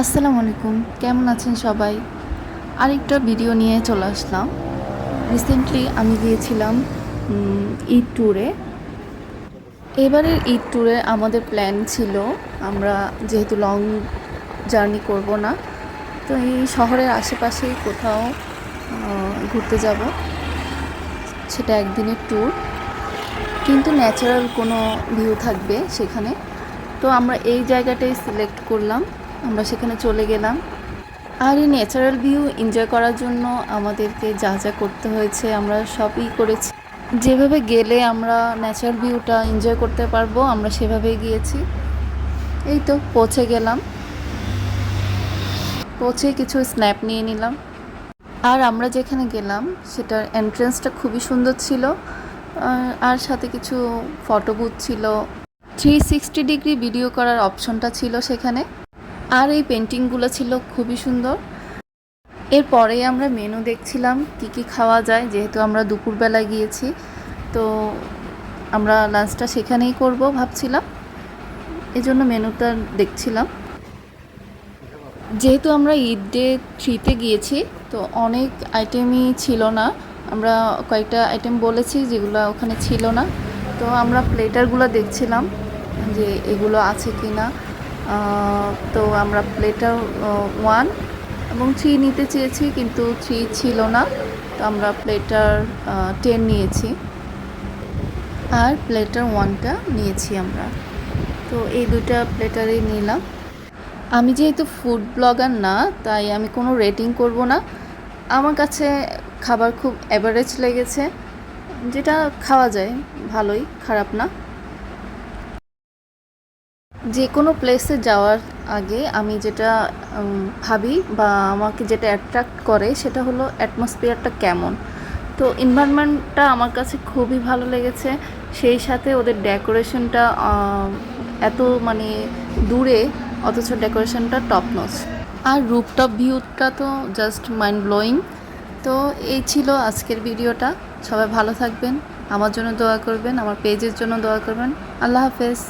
আসসালামু আলাইকুম। কেমন আছেন সবাই? আরেকটা ভিডিও নিয়ে চলে আসলাম। রিসেন্টলি আমি গিয়েছিলাম ঈদ ট্যুরে এবারের ঈদ ট্যুরে আমাদের প্ল্যান ছিল, আমরা যেহেতু লং জার্নি করব না, তো এই শহরের আশেপাশেই কোথাও ঘুরতে যাব। সেটা একদিনের ট্যুর কিন্তু ন্যাচারাল কোনো ভিউ থাকবে সেখানে। তো আমরা এই জায়গাটাই সিলেক্ট করলাম। আমরা সেখানে চলে গেলাম। আর এই ন্যাচারাল ভিউ এনজয় করার জন্য আমাদেরকে যা যা করতে হয়েছে আমরা সবই করেছি। যেভাবে গেলে আমরা ন্যাচারাল ভিউটা এনজয় করতে পারব, আমরা সেভাবেই গিয়েছি। এই তো পৌঁছে গেলাম। পৌঁছে কিছু স্ন্যাপ নিয়ে নিলাম। আর আমরা যেখানে গেলাম, সেটার এন্ট্রেন্সটা খুবই সুন্দর ছিল। আর- সাথে কিছু ফটো বুথ ছিল। থ্রি সিক্সটি ডিগ্রি ভিডিও করার অপশনটা ছিল সেখানে। আর এই পেন্টিংগুলো ছিল খুবই সুন্দর। এরপরেই আমরা মেনু দেখছিলাম, কি কি খাওয়া যায়, যেহেতু আমরা দুপুরবেলা গিয়েছি। তো আমরা লাঞ্চটা সেখানেই করব ভাবছিলাম। এজন্য মেনুটা দেখছিলাম। যেহেতু আমরা ঈদ ডে থ্রিতে গিয়েছি, তো অনেক আইটেমই ছিল না। আমরা কয়েকটা আইটেম বলেছি যেগুলো ওখানে ছিল না। তো আমরা প্লেটারগুলো দেখছিলাম যে এগুলো আছে কি না তো আমরা প্লেটার ওয়ান এবং থ্রি নিতে চেয়েছি, কিন্তু থ্রি ছিল না। তো আমরা প্লেটার টেন নিয়েছি। আর প্লেটার ওয়ানটা নিয়েছি আমরা। তো এই দুইটা প্লেটারই নিলাম। আমি যেহেতু ফুড ব্লগার না, তাই আমি কোনো রেটিং করব না। আমার কাছে খাবার খুব অ্যাভারেজ লেগেছে। যেটা খাওয়া যায়, ভালোই, খারাপ না। যে কোনো প্লেসে যাওয়ার আগে আমি যেটা ভাবি বা আমাকে যেটা অ্যাট্রাক্ট করে সেটা হলো অ্যাটমসফিয়ারটা কেমন। তো এনভায়রনমেন্টটা আমার কাছে খুবই ভালো লেগেছে। সেই সাথে ওদের ডেকোরেশনটা এত মানে দূরে, অথচ ডেকোরেশনটা টপ নচ আর রুপটপ ভিউটা তো জাস্ট মাইন্ড ব্লোয়িং তো এই ছিল আজকের ভিডিওটা সবাই ভালো থাকবেন, আমার জন্য দোয়া করবেন, আমার পেজের জন্য দোয়া করবেন। আল্লাহ হাফেজ।